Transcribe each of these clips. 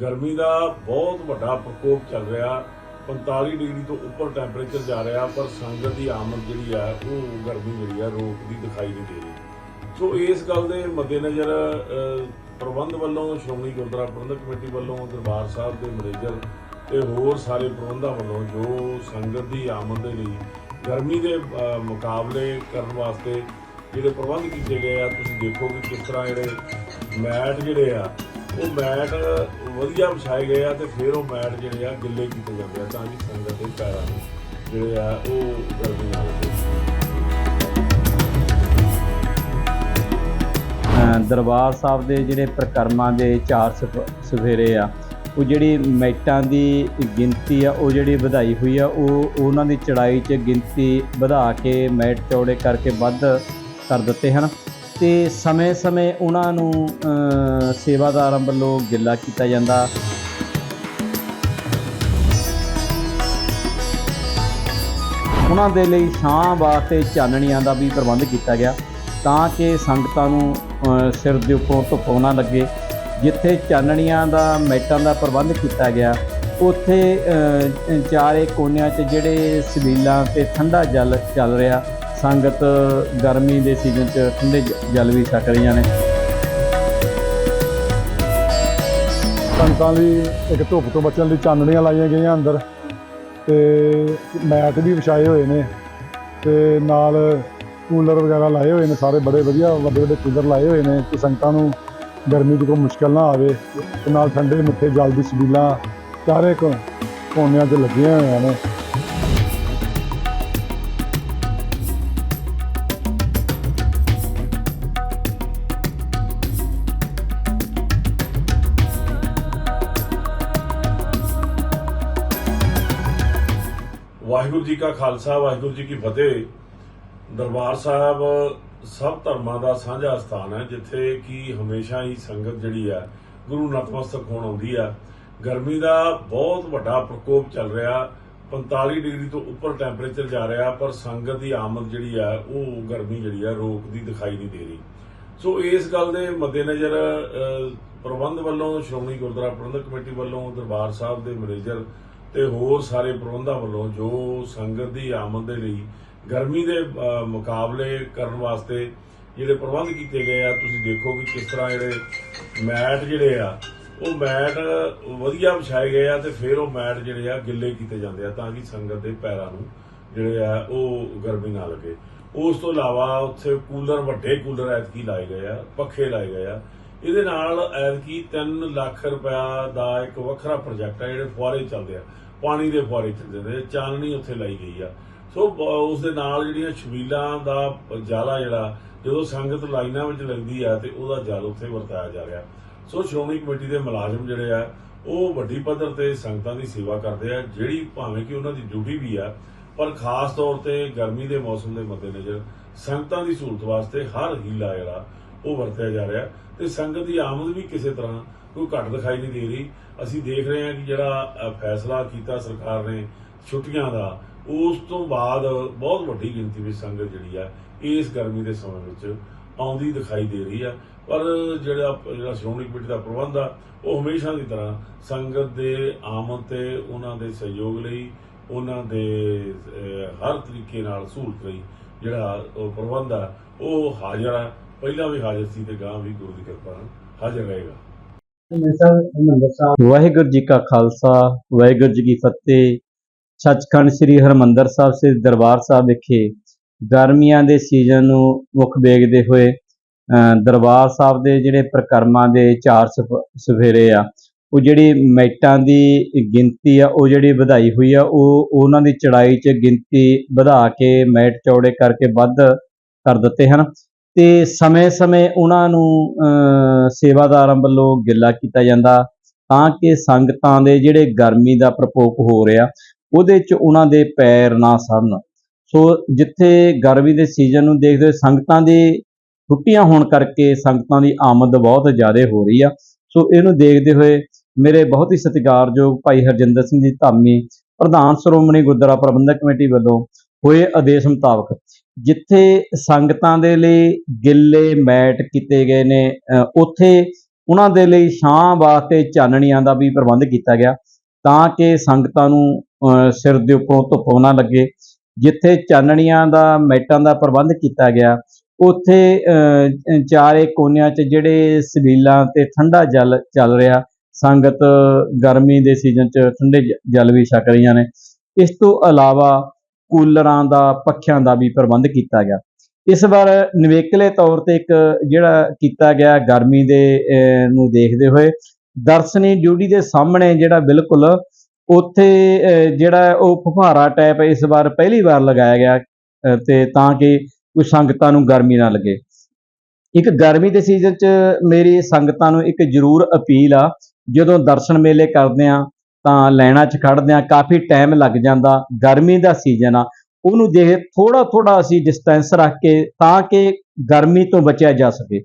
ਗਰਮੀ ਦਾ ਬਹੁਤ ਵੱਡਾ ਪ੍ਰਕੋਪ ਚੱਲ ਰਿਹਾ। 45 ਡਿਗਰੀ ਤੋਂ ਉੱਪਰ ਟੈਂਪਰੇਚਰ ਜਾ ਰਿਹਾ, ਪਰ ਸੰਗਤ ਦੀ ਆਮਦ ਜਿਹੜੀ ਆ, ਉਹ ਗਰਮੀ ਜਿਹੜੀ ਆ ਰੋਕਦੀ ਦਿਖਾਈ ਨਹੀਂ ਦੇ ਰਹੀ। ਸੋ ਇਸ ਗੱਲ ਦੇ ਮੱਦੇਨਜ਼ਰ ਪ੍ਰਬੰਧ ਵੱਲੋਂ, ਸ਼੍ਰੋਮਣੀ ਗੁਰਦੁਆਰਾ ਪ੍ਰਬੰਧਕ ਕਮੇਟੀ ਵੱਲੋਂ, ਦਰਬਾਰ ਸਾਹਿਬ ਦੇ ਮੈਨੇਜਰ ਤੇ ਹੋਰ ਸਾਰੇ ਪ੍ਰਬੰਧਾਂ ਵੱਲੋਂ, ਜੋ ਸੰਗਤ ਦੀ ਆਮਦ ਦੇ ਲਈ ਗਰਮੀ ਦੇ ਮੁਕਾਬਲੇ ਕਰਨ ਵਾਸਤੇ ਜਿਹੜੇ ਪ੍ਰਬੰਧ ਕੀਤੇ ਗਏ ਆ, ਤੁਸੀਂ ਦੇਖੋ ਕਿ ਕਿਸ ਤਰ੍ਹਾਂ ਜਿਹੜੇ ਮੈਟ ਜਿਹੜੇ ਆ ਉਹ ਮੈਟ ਵਧੀਆ ਵਿਛਾਏ ਗਏ ਆ ਤੇ ਫਿਰ ਉਹ ਮੈਟ ਜਿਹੜੇ ਆ ਗਿੱਲੇ ਕੀਤੇ ਜਾਂਦੇ ਆ ਤਾਂ ਕਿ ਸੰਗਤ ਦੇ ਪੈਰਾਂ ਨੂੰ ਜਿਹੜੇ ਆ ਉਹ ਗਰਮੀ ਨਾਲ ਅ, ਦਰਬਾਰ ਸਾਹਿਬ ਦੇ ਜਿਹੜੇ ਪ੍ਰਕਰਮਾਂ ਦੇ ਚਾਰ ਸਫ- ਸਫੇਰੇ ਆ ਉਹ ਜਿਹੜੀ ਮੈਟਾਂ ਦੀ ਗਿਣਤੀ ਆ ਉਹ ਜਿਹੜੀ ਵਧਾਈ ਹੋਈ ਆ ਉਹ ਉਹਨਾਂ ਦੀ ਚੜਾਈ 'ਚ ਗਿਣਤੀ ਵਧਾ ਕੇ ਮੈਟ ਚੌੜੇ ਕਰਕੇ ਵੱਧ ਕਰ ਦਿੱਤੇ ਹਨ। ਤੇ ਸਮੇਂ-ਸਮੇਂ ਉਹਨਾਂ ਨੂੰ ਸੇਵਾਦਾਰਾਂ ਵੱਲੋਂ ਗਿੱਲਾ ਕੀਤਾ ਜਾਂਦਾ। ਉਹਨਾਂ ਦੇ ਲਈ ਛਾਂ ਵਾਸਤੇ ਚਾਨਣੀਆਂ ਦਾ ਵੀ ਪ੍ਰਬੰਧ ਕੀਤਾ ਗਿਆ ਤਾਂ ਕਿ ਸੰਗਤਾਂ ਨੂੰ ਸਿਰ ਦੇ ਉੱਪਰੋਂ ਧੁੱਪ ਨਾ ਲੱਗੇ। ਜਿੱਥੇ ਚਾਨਣੀਆਂ ਦਾ, ਮੈਟਾਂ ਦਾ ਪ੍ਰਬੰਧ ਕੀਤਾ ਗਿਆ, ਉੱਥੇ ਚਾਰੇ ਕੋਨਿਆਂ 'ਚ ਜਿਹੜੇ ਸਬੀਲਾਂ ਤੇ ਠੰਡਾ ਜਲ ਚੱਲ ਰਿਹਾ ਸੰਗਤ ਗਰਮੀ ਦੇ ਸੀਜ਼ਨ 'ਚ ਠੰਡੇ ਜ- ਜਲ ਵੀ ਛਕ ਰਹੀਆਂ ਨੇ। ਸੰਗਤਾਂ ਲਈ ਇੱਕ ਧੁੱਪ ਤੋਂ ਬਚਣ ਲਈ ਚਾਨਣੀਆਂ ਲਾਈਆਂ ਗਈਆਂ ਅੰਦਰ ਤੇ ਮੈਟ ਵੀ ਵਿਛਾਏ ਹੋਏ ਨੇ ਤੇ ਨਾਲ ਕੂਲਰ ਵਗੈਰਾ ਲਾਏ ਹੋਏ ਨੇ, ਸਾਰੇ ਬੜੇ ਵਧੀਆ, ਵੱਡੇ ਵੱਡੇ ਕੂਲਰ ਲਾਏ ਹੋਏ ਨੇ। ਕਿ ਸੰਗਤਾਂ ਨੂੰ ਗਰਮੀ 'ਚ ਕੋਈ ਮੁਸ਼ਕਲ ਨਾ ਆਵੇ ਤੇ ਨਾਲ ਠੰਡੇ ਮਿੱਠੇ ਜਲ ਦੀ ਛਬੀਲਾਂ ਚਾਰੇ ਕੋ, ਕੋਨਿਆਂ 'ਚ ਲੱਗੀਆਂ ਹੋਈਆਂ ਨੇ। ਵਾਹਿਗੁਰੂ ਜੀ ਕਾ ਖਾਲਸਾ, ਵਾਹਿਗੁਰੂ ਜੀ ਕੀ ਫਤਿਹ। ਦਰਬਾਰ ਸਾਹਿਬ ਸਭ ਧਰਮਾਂ ਦਾ ਸਾਂਝਾ ਸਥਾਨ ਹੈ, ਜਿੱਥੇ ਕਿ ਹਮੇਸ਼ਾ ਹੀ ਸੰਗਤ ਜਿਹੜੀ ਆ, ਗੁਰੂ ਨਤਮਸਤਕ ਹੋਣ ਆਉਂਦੀ ਆ। ਗਰਮੀ ਦਾ ਬਹੁਤ ਵੱਡਾ ਪ੍ਰਕੋਪ ਚੱਲ ਰਿਹਾ 45 ਡਿਗਰੀ ਤੋਂ ਉੱਪਰ ਟੈਂਪਰੇਚਰ ਜਾ ਰਿਹਾ, ਪਰ ਸੰਗਤ ਦੀ ਆਮਦ ਜਿਹੜੀ ਆ, ਉਹ ਗਰਮੀ ਜਿਹੜੀ ਆ, ਰੋਕਦੀ ਦਿਖਾਈ ਨਹੀਂ ਦੇ ਰਹੀ। ਸੋ ਇਸ ਗੱਲ ਦੇ ਮੱਦੇਨਜ਼ਰ ਪ੍ਰਬੰਧ ਵੱਲੋਂ, ਸ਼੍ਰੋਮਣੀ ਗੁਰਦੁਆਰਾ ਪ੍ਰਬੰਧਕ ਕਮੇਟੀ ਵੱਲੋਂ ਦਰਬਾਰ ਸਾਹਿਬ ਦੇ ਮੈਨੇਜਰ ਤੇ ਹੋਰ ਸਾਰੇ ਪ੍ਰਬੰਧਾਂ ਵੱਲੋਂ ਜੋ ਸੰਗਤ ਦੀ ਆਮਦ ਦੇ ਲਈ ਗਰਮੀ ਦੇ ਮੁਕਾਬਲੇ ਕਰਨ ਵਾਸਤੇ ਜਿਹੜੇ ਪ੍ਰਬੰਧ ਕੀਤੇ ਗਏ ਆ, ਤੁਸੀਂ ਦੇਖੋ ਕਿ ਕਿਸ ਤਰ੍ਹਾਂ ਜਿਹੜੇ ਮੈਟ ਜਿਹੜੇ ਆ, ਉਹ ਮੈਟ ਵਧੀਆ ਵਿਛਾਏ ਗਏ ਆ ਤੇ ਫਿਰ ਉਹ ਮੈਟ ਜਿਹੜੇ ਆ ਗਿੱਲੇ ਕੀਤੇ ਜਾਂਦੇ ਆ ਤਾਂ ਕਿ ਸੰਗਤ ਦੇ ਪੈਰਾਂ ਨੂੰ ਜਿਹੜੇ ਆ ਉਹ ਗਰਮੀ ਨਾ ਲੱਗੇ। ਉਸ ਤੋਂ ਇਲਾਵਾ ਉੱਥੇ ਕੂਲਰ ਵੱਡੇ ਕੂਲਰ ਐਤਕੀ ਲਾਏ ਗਏ ਆ, ਪੱਖੇ ਲਾਏ ਗਏ ਆ ਇਹਦੇ ਨਾਲ ਐਤਕੀ 3 ਲੱਖ ਰੁਪਇਆ ਦਾ ਇੱਕ ਵੱਖਰਾ ਪ੍ਰੋਜੈਕਟ ਹੈ ਜਿਹੜੇ ਫੁਆਰੇ ਚੱਲਦੇ ਆ। ਪਾਣੀ ਦੇ ਫੁਆਰੇ ਚੱਲਦੇ ਨੇ ਚਾਨਣੀ ਉੱਥੇ ਲਾਈ ਗਈ ਆ। ਸੋ ਉਸ ਦੇ ਨਾਲ ਜਿਹੜੀਆਂ ਛਬੀਲਾਂ ਦਾ ਜਾਲਾ ਜਿਹੜਾ, ਜਦੋਂ ਸੰਗਤ ਲਾਈਨਾਂ ਵਿੱਚ ਲੱਗਦੀ ਆ ਤੇ ਉਹਦਾ ਜਾਲ ਉੱਥੇ ਵਰਤਾਇਆ ਜਾ ਰਿਹਾ। ਸੋ, ਸ਼੍ਰੋਮਣੀ ਕਮੇਟੀ ਦੇ ਮੁਲਾਜ਼ਮ ਜਿਹੜੇ ਆ, ਉਹ ਵੱਡੀ ਪੱਧਰ ਤੇ ਸੰਗਤਾਂ ਦੀ ਸੇਵਾ ਕਰਦੇ ਆ, ਜਿਹੜੀ ਭਾਵੇਂ ਕਿ ਉਹਨਾਂ ਦੀ ਡਿਊਟੀ ਵੀ ਆ, ਪਰ ਖਾਸ ਤੌਰ ਤੇ ਗਰਮੀ ਦੇ ਮੌਸਮ ਦੇ ਮੱਦੇਨਜ਼ਰ ਸੰਗਤਾਂ ਦੀ ਸਹੂਲਤ ਵਾਸਤੇ ਹਰ ਹੀਲਾ ਜਿਹੜਾ ਉਹ ਵਰਤਿਆ ਜਾ ਰਿਹਾ। ਤੇ ਸੰਗਤ ਦੀ ਆਮਦ ਵੀ ਕਿਸੇ ਤਰ੍ਹਾਂ ਕੋਈ ਘੱਟ ਦਿਖਾਈ ਨਹੀਂ ਦੇ ਰਹੀ। ਅਸੀਂ ਦੇਖ ਰਹੇ ਹਾਂ ਕਿ ਜਿਹੜਾ ਫੈਸਲਾ ਕੀਤਾ ਸਰਕਾਰ ਨੇ ਛੁੱਟੀਆਂ ਦਾ, ਉਸ ਤੋਂ ਬਾਅਦ ਬਹੁਤ ਵੱਡੀ ਗਿਣਤੀ ਵਿੱਚ ਸੰਗਤ ਜਿਹੜੀ ਆ, ਇਸ ਗਰਮੀ ਦੇ ਸਮੇਂ ਵਿੱਚ ਆਉਂਦੀ ਦਿਖਾਈ ਦੇ ਰਹੀ ਆ। ਪਰ ਜਿਹੜਾ ਜਿਹੜਾ ਸ਼੍ਰੋਮਣੀ ਕਮੇਟੀ ਦਾ ਪ੍ਰਬੰਧ ਆ, ਉਹ ਹਮੇਸ਼ਾ ਦੀ ਤਰ੍ਹਾਂ ਸੰਗਤ ਦੇ ਆਮਦ ਤੇ ਉਹਨਾਂ ਦੇ ਸਹਿਯੋਗ ਲਈ, ਉਹਨਾਂ ਦੇ ਹਰ ਤਰੀਕੇ ਨਾਲ ਸਹੂਲਤ ਲਈ ਜਿਹੜਾ ਪ੍ਰਬੰਧ ਆ, ਉਹ ਹਾਜ਼ਰ ਆ। ਪਹਿਲਾਂ ਵੀ ਹਾਜ਼ਰ ਸੀ ਤੇ ਗਾਂ ਵੀ ਗੁਰੂ ਦੀ ਕਿਰਪਾ ਨਾਲ ਹਾਜ਼ਰ ਰਹੇਗਾ। ਵਾਹਿਗੁਰੂ ਜੀ ਕਾ ਖਾਲਸਾ ਵਾਹਿਗੁਰੂ ਜੀ ਕੀ ਫਤਿਹ। ਸੱਚਖੰਡ ਸ੍ਰੀ ਹਰਮੰਦਰ ਸਾਹਿਬ ਸ੍ਰੀ ਦਰਬਾਰ ਸਾਹਿਬ ਵਿਖੇ ਗਰਮੀਆਂ ਦੇ ਸੀਜ਼ਨ ਨੂੰ ਮੁੱਖ ਵੇਖਦੇ ਹੋਏ ਦਰਬਾਰ ਸਾਹਿਬ ਦੇ ਜਿਹੜੇ ਪ੍ਰਕਰਮਾਂ ਦੇ ਚਾਰ ਸਫ- ਸਫੇਰੇ ਆ ਉਹ ਜਿਹੜੀ ਮੈਟਾਂ ਦੀ ਗਿਣਤੀ ਆ ਉਹ ਜਿਹੜੀ ਵਧਾਈ ਹੋਈ ਆ ਉਹ ਉਹਨਾਂ ਦੀ ਚੜਾਈ 'ਚ ਗਿਣਤੀ ਵਧਾ ਕੇ ਮੈਟ ਚੌੜੇ ਕਰਕੇ ਵੱਧ ਕਰ ਦਿੱਤੇ ਹਨ। ਤੇ ਸਮੇਂ-ਸਮੇਂ ਉਹਨਾਂ ਨੂੰ ਅ, ਸੇਵਾਦਾਰਾਂ ਵੱਲੋਂ ਗਿੱਲਾ ਕੀਤਾ ਜਾਂਦਾ ਤਾਂ ਕਿ ਸੰਗਤਾਂ ਦੇ ਜਿਹੜੇ ਗਰਮੀ ਦਾ ਪ੍ਰਕੋਪ ਹੋ ਰਿਹਾ ਉਹਦੇ 'ਚ ਉਹਨਾਂ ਦੇ ਪੈਰ ਨਾ ਸੜਨ। ਸੋ ਜਿੱਥੇ ਗਰਮੀ ਦੇ ਸੀਜ਼ਨ ਨੂੰ ਦੇਖਦੇ ਹੋਏ ਸੰਗਤਾਂ ਦੀ ਛੁੱਟੀਆਂ ਹੋਣ ਕਰਕੇ ਸੰਗਤਾਂ ਦੀ ਆਮਦ ਬਹੁਤ ਜ਼ਿਆਦਾ ਹੋ ਰਹੀ ਆ। ਸੋ ਇਹਨੂੰ ਦੇਖਦੇ ਹੋਏ ਮੇਰੇ ਬਹੁਤ ਹੀ ਸਤਿਕਾਰਯੋਗ ਭਾਈ ਹਰਜਿੰਦਰ ਸਿੰਘ ਜੀ ਧਾਮੀ ਪ੍ਰਧਾਨ ਸ਼੍ਰੋਮਣੀ ਗੁਰਦੁਆਰਾ ਪ੍ਰਬੰਧਕ ਕਮੇਟੀ ਵੱਲੋਂ ਹੋਏ ਆਦੇਸ਼ ਮੁਤਾਬਕ ਜਿੱਥੇ ਸੰਗਤਾਂ ਦੇ ਲਈ ਗਿੱਲੇ ਮੈਟ ਕੀਤੇ ਗਏ ਨੇ ਉੱਥੇ ਉਹਨਾਂ ਦੇ ਲਈ ਛਾਂ ਵਾਸਤੇ ਚਾਨਣੀਆਂ ਦਾ ਵੀ ਪ੍ਰਬੰਧ ਕੀਤਾ ਗਿਆ ਤਾਂ ਕਿ ਸੰਗਤਾਂ ਨੂੰ ਸਿਰ ਦੇ ਉੱਪਰੋਂ ਧੁੱਪ ਨਾ ਲੱਗੇ। ਜਿੱਥੇ ਚਾਨਣੀਆਂ ਦਾ, ਮੈਟਾਂ ਦਾ ਪ੍ਰਬੰਧ ਕੀਤਾ ਗਿਆ, ਉੱਥੇ ਚਾਰੇ ਕੋਨਿਆਂ 'ਚ ਜਿਹੜੇ ਸਬੀਲਾਂ ਤੇ ਠੰਡਾ ਜਲ ਚੱਲ ਰਿਹਾ, ਸੰਗਤ ਗਰਮੀ ਦੇ ਸੀਜ਼ਨ 'ਚ ਠੰਡੇ ਜਲ ਵੀ ਛਕ ਰਹੀਆਂ ਨੇ। ਇਸ ਤੋਂ ਇਲਾਵਾ ਕੂਲਰਾਂ ਦਾ ਪੱਖਿਆਂ ਦਾ ਵੀ ਪ੍ਰਬੰਧ ਕੀਤਾ ਗਿਆ। ਇਸ ਵਾਰ ਨਿਵੇਕਲੇ ਤੌਰ ਤੇ ਇੱਕ ਜਿਹੜਾ ਕੀਤਾ ਗਿਆ ਗਰਮੀ ਦੇ ਨੂੰ ਦੇਖਦੇ ਹੋਏ ਦਰਸ਼ਨੀ ਡਿਊਟੀ ਦੇ ਸਾਹਮਣੇ ਜਿਹੜਾ ਬਿਲਕੁਲ ਉੱਥੇ ਜਿਹੜਾ ਉਹ ਫੁਹਾਰਾ ਟੈਪ ਇਸ ਵਾਰ ਪਹਿਲੀ ਵਾਰ ਲਗਾਇਆ ਗਿਆ ਅਹ, ਤੇ ਤਾਂ ਕਿ ਕੋਈ ਸੰਗਤਾਂ ਨੂੰ ਗਰਮੀ ਨਾ ਲੱਗੇ। ਇੱਕ ਗਰਮੀ ਦੇ ਸੀਜ਼ਨ 'ਚ ਮੇਰੀ ਸੰਗਤਾਂ ਨੂੰ ਇੱਕ ਜ਼ਰੂਰ ਅਪੀਲ ਆ ਜਦੋਂ ਦਰਸ਼ਨ ਮੇਲੇ ਕਰਦੇ ਆ ਤਾਂ ਲਾਈਨਾਂ 'ਚ ਖੜਦੇ ਆ ਕਾਫੀ ਟਾਈਮ ਲੱਗ ਜਾਂਦਾ, ਗਰਮੀ ਦਾ ਸੀਜ਼ਨ ਆ। ਉਹਨੂੰ ਦੇਖ ਥੋੜਾ ਥੋੜਾ ਅਸੀਂ ਡਿਸਟੈਂਸ ਰੱਖ ਕੇ, ਤਾਂ ਕਿ ਗਰਮੀ ਤੋਂ ਬਚਿਆ ਜਾ ਸਕੇ।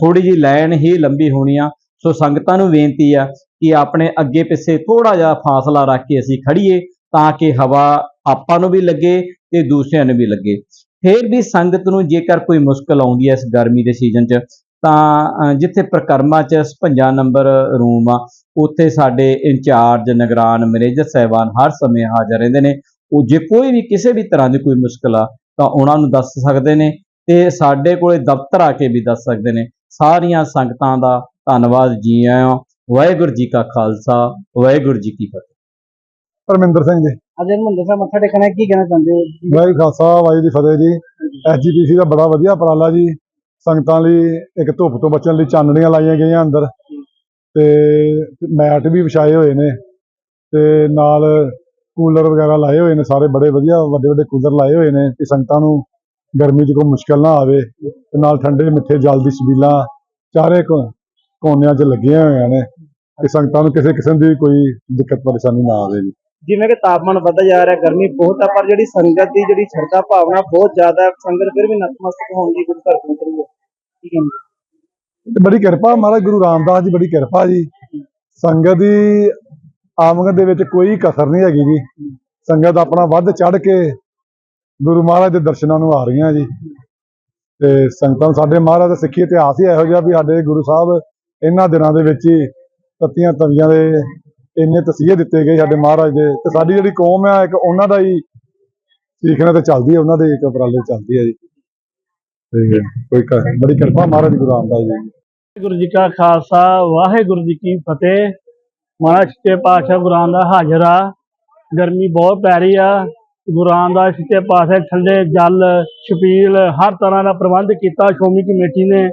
ਥੋੜੀ ਜੀ ਲਾਈਨ ਹੀ ਲੰਬੀ ਹੋਣੀ ਆ। ਸੋ ਸੰਗਤਾਂ ਨੂੰ ਬੇਨਤੀ ਆ ਕਿ ਆਪਣੇ ਅੱਗੇ ਪਿੱਛੇ ਥੋੜਾ ਜਿਹਾ ਫਾਸਲਾ ਰੱਖ ਕੇ ਅਸੀਂ ਖੜੀਏ, ਤਾਂ ਕਿ ਹਵਾ ਆਪਾਂ ਨੂੰ ਵੀ ਲੱਗੇ ਤੇ ਦੂਸਰਿਆਂ ਨੂੰ ਵੀ ਲੱਗੇ। ਫਿਰ ਵੀ ਸੰਗਤ ਨੂੰ ਜੇਕਰ ਕੋਈ ਮੁਸ਼ਕਲ ਆਉਂਦੀ ਹੈ ਇਸ ਗਰਮੀ ਦੇ ਸੀਜ਼ਨ 'ਚ ਤਾਂ ਜਿੱਥੇ ਪ੍ਰਕਰਮਾ 'ਚ 55 ਨੰਬਰ ਰੂਮ ਆ ਉੱਥੇ ਸਾਡੇ ਇੰਚਾਰਜ ਨਿਗਰਾਨ ਮੈਨੇਜਰ ਸਾਹਿਬਾਨ ਹਰ ਸਮੇਂ ਹਾਜ਼ਰ ਰਹਿੰਦੇ ਨੇ। ਉਹ ਜੇ ਕੋਈ ਵੀ ਕਿਸੇ ਵੀ ਤਰ੍ਹਾਂ ਦੀ ਕੋਈ ਮੁਸ਼ਕਲ ਆ ਤਾਂ ਉਹਨਾਂ ਨੂੰ ਦੱਸ ਸਕਦੇ ਨੇ ਤੇ ਸਾਡੇ ਕੋਲੇ ਦਫ਼ਤਰ ਆ ਕੇ ਵੀ ਦੱਸ ਸਕਦੇ ਨੇ। ਸਾਰੀਆਂ ਸੰਗਤਾਂ ਦਾ ਧੰਨਵਾਦ ਜੀ ਆਇਆਂ ਵਾਹਿਗੁਰੂ ਜੀ ਕਾ ਖਾਲਸਾ ਵਾਹਿਗੁਰੂ ਜੀ ਕੀ ਫਤਿਹ। ਧਰਮਿੰਦਰ ਸਿੰਘ ਜੀ। ਅੱਜ ਹਰਿਮੰਦਰ ਸਾਹਿਬ ਮੱਥਾ ਟੇਕਣਾ ਕੀ ਕਹਿਣਾ ਚਾਹੁੰਦੇ ਹੋ? ਵਾਹਿਗੁਰੂ ਖਾਲਸਾ ਵਾਹਿਗੁਰੂ ਜੀ ਫਤਿਹ ਜੀ। ਐਸਜੀਪੀਸੀ ਦਾ ਬੜਾ ਵਧੀਆ ਉਪਰਾਲਾ ਜੀ। ਸੰਗਤਾਂ ਲਈ ਇੱਕ ਧੁੱਪ ਤੋਂ ਬਚਣ ਲਈ ਚਾਨਣੀਆਂ ਲਾਈਆਂ ਗਈਆਂ ਅੰਦਰ। ਤੇ ਮੈਟ ਵੀ ਵਿਛਾਏ ਹੋਏ ਨੇ ਤੇ ਨਾਲ ਕੂਲਰ ਵਗੈਰਾ ਲਾਏ ਹੋਏ ਨੇ, ਸਾਰੇ ਬੜੇ ਵਧੀਆ ਵੱਡੇ ਵੱਡੇ ਕੂਲਰ ਲਾਏ ਹੋਏ ਨੇ ਕਿ ਸੰਗਤਾਂ ਨੂੰ ਗਰਮੀ 'ਚ ਕੋਈ ਮੁਸ਼ਕਲ ਨਾ ਆਵੇ ਤੇ ਨਾਲ ਠੰਡੇ ਮਿੱਠੇ ਜਲ ਦੀ ਛਬੀਲਾਂ ਚਾਰੇ ਕੋ- ਕੋਨਿਆਂ 'ਚ ਲੱਗੀਆਂ ਹੋਈਆਂ ਨੇ ਕਿ ਸੰਗਤਾਂ ਨੂੰ ਕਿਸੇ ਕਿਸਮ ਦੀ ਕੋਈ ਦਿੱਕਤ ਪਰੇਸ਼ਾਨੀ ਨਾ ਆਵੇ ਜੀ। ਜਿਵੇਂ ਕਿ ਤਾਪਮਾਨ ਵੱਧਦਾ ਜਾ ਰਿਹਾ, ਗਰਮੀ ਬਹੁਤ ਆ, ਪਰ ਜਿਹੜੀ ਸੰਗਤ ਦੀ ਜਿਹੜੀ ਸ਼ਰਧਾ ਭਾਵਨਾ ਬਹੁਤ ਜ਼ਿਆਦਾ ਹੈ, ਸੰਗਤ ਫਿਰ ਵੀ ਨਤਮਸਤਕ ਹੋਣ ਦੀ ਗੁਰੂ ਘਰ ਪਹੁੰਚ ਰਹੀ ਹੈ ਤੇ ਬੜੀ ਕਿਰਪਾ, ਮਹਾਰਾਜ ਗੁਰੂ ਰਾਮਦਾਸ ਜੀ ਬੜੀ ਕਿਰਪਾ ਜੀ। ਸੰਗਤ ਦੀ ਆਮਦਨ ਦੇ ਵਿੱਚ ਕੋਈ ਕਸਰ ਨਹੀਂ ਹੈਗੀ ਜੀ। ਸੰਗਤ ਆਪਣਾ ਵੱਧ ਚੜ ਕੇ ਗੁਰੂ ਮਹਾਰਾਜ ਦੇ ਦਰਸ਼ਨਾਂ ਨੂੰ ਆ ਰਹੀਆਂ ਜੀ। ਤੇ ਸੰਗਤਾਂ ਨੂੰ ਸਾਡੇ ਮਹਾਰਾਜ ਦਾ ਸਿੱਖੀ ਇਤਿਹਾਸ ਹੀ ਇਹੋ ਜਿਹਾ ਵੀ ਸਾਡੇ ਗੁਰੂ ਸਾਹਿਬ ਇਹਨਾਂ ਦਿਨਾਂ ਦੇ ਵਿੱਚ ਹੀ ਤਤੀਆਂ ਤਵੀਆਂ ਦੇ ਇੰਨੇ ਤਸੀਹੇ ਦਿੱਤੇ ਗਏ ਸਾਡੇ ਮਹਾਰਾਜ ਦੇ। ਤੇ ਸਾਡੀ ਜਿਹੜੀ ਕੌਮ ਆ, ਇੱਕ ਉਹਨਾਂ ਦਾ ਹੀ ਸਿੱਖਣਾ ਤੇ ਚੱਲਦੀ ਹੈ ਉਹਨਾਂ ਦੇ ਇੱਕ ਉਪਰਾਲੇ ਚੱਲਦੀ ਹੈ ਜੀ। ਤੇ ਕੋਈ ਕ- ਬੜੀ ਕਿਰਪਾ ਮਹਾਰਾਜ ਗੁਰੂ ਰਾਮਦਾਸ ਜੀ ਦੀ। ਗੁਰੂ ਜੀ ਕਾ ਖਾਲਸਾ, ਵਾਹਿਗੁਰੂ ਜੀ ਕੀ ਫਤਿਹ। ਮਹਾਰਾਜ ਸੱਚੇ ਪਾਤਸ਼ਾਹ ਗੁਰਾਂ ਦਾ ਹਾਜ਼ਰਾ। ਗਰਮੀ ਬਹੁਤ ਪੈ ਰਹੀ ਆ। ਗੁਰਾਂ ਦਾ ਸੱਚੇ ਪਾਤਸ਼ਾਹ ਠੰਡੇ ਜਲ, ਛਪੀਲ ਹਰ ਤਰ੍ਹਾਂ ਦਾ ਪ੍ਰਬੰਧ ਕੀਤਾ। ਸ਼੍ਰੋਮਣੀ ਕਮੇਟੀ ਨੇ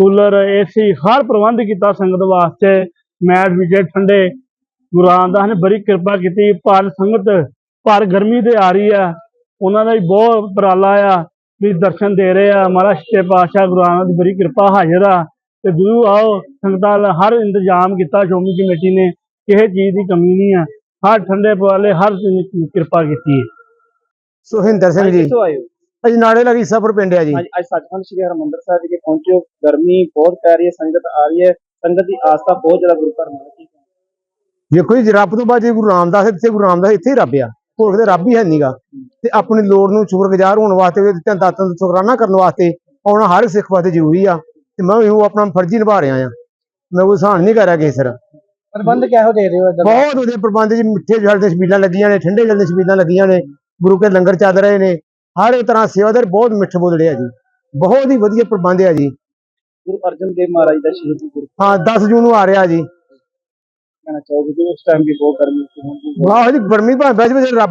ਕੂਲਰ, ਏਸੀ ਹਰ ਪ੍ਰਬੰਧ ਕੀਤਾ ਸੰਗਤ ਵਾਸਤੇ। ਮੈਟ ਵਿਜੇ ਠੰਡੇ। ਗੁਰੂ ਰਾਮਦਾਸ ਨੇ ਬੜੀ ਕਿਰਪਾ ਕੀਤੀ। ਪਰ ਸੰਗਤ ਪਰ ਗਰਮੀ ਤੇ ਆ ਰਹੀ ਆ। ਉਹਨਾਂ ਦਾ ਵੀ ਬਹੁਤ ਉਪਰਾਲਾ ਆ। ਵੀ ਦਰਸ਼ਨ ਦੇ ਰਹੇ ਆ। ਮਹਾਰਾਜ ਸੱਚੇ ਪਾਤਸ਼ਾਹ ਗੁਰੂ ਰਾਮਦਾਸ ਦੀ ਬੜੀ ਕਿਰਪਾ ਹਾਜ਼ਰ ਆ। ਤੇ ਜ਼ਰੂਰ ਆਓ ਸੰਗਤਾਂ ਦਾ ਹਰ ਇੰਤਜ਼ਾਮ ਕੀਤਾ ਸ਼੍ਰੋਮਣੀ ਕਮੇਟੀ ਨੇ ਕਿਸੇ ਚੀਜ਼ ਦੀ ਕਮੀ ਨਹੀਂ ਆ। ਹਰ ਠੰਡੇ ਪਵਾਲੇ ਹਰ ਕਿਰਪਾ ਕੀਤੀ ਹੈ। ਸੁਹਿੰਦਰ ਸਿੰਘ ਜੀ। ਅਜ ਨਾੜੇ ਲਗੀ ਸਫਰ ਪਿੰਡ ਆ ਜੀ। ਅੱਜ ਸੱਚਖੰਡ ਸ੍ਰੀ ਹਰਿਮੰਦਰ ਸਾਹਿਬ ਵਿਖੇ ਪਹੁੰਚੇ ਗਰਮੀ ਬਹੁਤ ਪੈ ਰਹੀ ਹੈ ਸੰਗਤ ਆ ਰਹੀ ਹੈ। ਸੰਗਤ ਦੀ ਆਸਥਾ ਬਹੁਤ ਜ਼ਿਆਦਾ ਗੁਰੂ ਘਰ ਨਾਲ ਜੀ ਰੱਬ ਤੋਂ ਬਾਅਦ ਜੇ ਗੁਰੂ ਰਾਮਦਾਸ ਇੱਥੇ ਗੁਰੂ ਰਾਮਦਾਸ ਇੱਥੇ ਹੀ ਰੱਬ ਆ। ਹੋਰ ਕਿਤੇ ਰੱਬ ਹੀ ਹੈ ਨਹੀਂਗਾ ਤੇ ਆਪਣੀ ਲੋੜ ਨੂੰ ਸ਼ੁਕਰਗੁਜ਼ਾਰ ਹੋਣ ਵਾਸਤੇ ਉਹਦੇ ਦਿੱਤਿਆਂ ਦਾਤਾਂ ਦਾ ਸ਼ੁਕਰਾਨਾ ਕਰਨ ਵਾਸਤੇ ਆਉਣਾ ਹਰ ਸਿੱਖ ਵਾਸਤੇ ਜ਼ਰੂਰੀ ਆ। ਤੇ ਮੈਂ ਵੀ ਉਹ ਆਪਣਾ ਫਰਜ਼ ਨਿਭਾ ਰਿਹਾ ਆ। ਮੈਂ ਕੋਈ ਸਹਾਨ ਨਹੀਂ ਕਰ ਰਿਹਾ ਕਿਸੇ ਤਰ੍ਹਾਂ। ਪ੍ਰਬੰਧ ਕਿਹੋ ਦੇ ਰਹੇ ਹੋ ਬਹੁਤ ਉਹਦੇ ਪ੍ਰਬੰਧ ਜੀ ਮਿੱਠੇ ਜਲ ਦੇ ਛਬੀਲਾਂ ਲੱਗੀਆਂ ਨੇ ਠੰਡੇ ਜਲ ਦੇ ਛਬੀਲਾਂ ਲੱਗੀਆਂ ਨੇ ਗੁਰੂ ਕੇ ਲੰਗਰ ਚੱਲ ਰਹੇ ਨੇ। ਹਰ ਤਰ੍ਹਾਂ ਸੇਵਾਦਾਰ ਬਹੁਤ ਮਿੱਠ ਬੋਲੜੇ ਆ ਜੀ। ਬਹੁਤ ਹੀ ਵਧੀਆ ਪ੍ਰਬੰਧ ਆ ਜੀ। ਗੁਰੂ ਅਰਜਨ ਦੇਵ ਮਹਾਰਾਜ ਦਾ ਸ਼ਹੀਦੀ ਗੁਰੂ। ਹਾਂ 10 ਜੂਨ ਨੂੰ ਆ ਰਿਹਾ ਜੀ। ਕਹਿਣਾ ਚਾਹੋਗੇ ਕਿ ਉਸ ਟਾਈਮ ਵੀ ਬਹੁਤ ਗਰਮੀ ਸੀ ਵਾਹ ਜੀ ਗਰਮੀ ਭਾਵੇਂ ਵੈਸੇ ਰੱਬ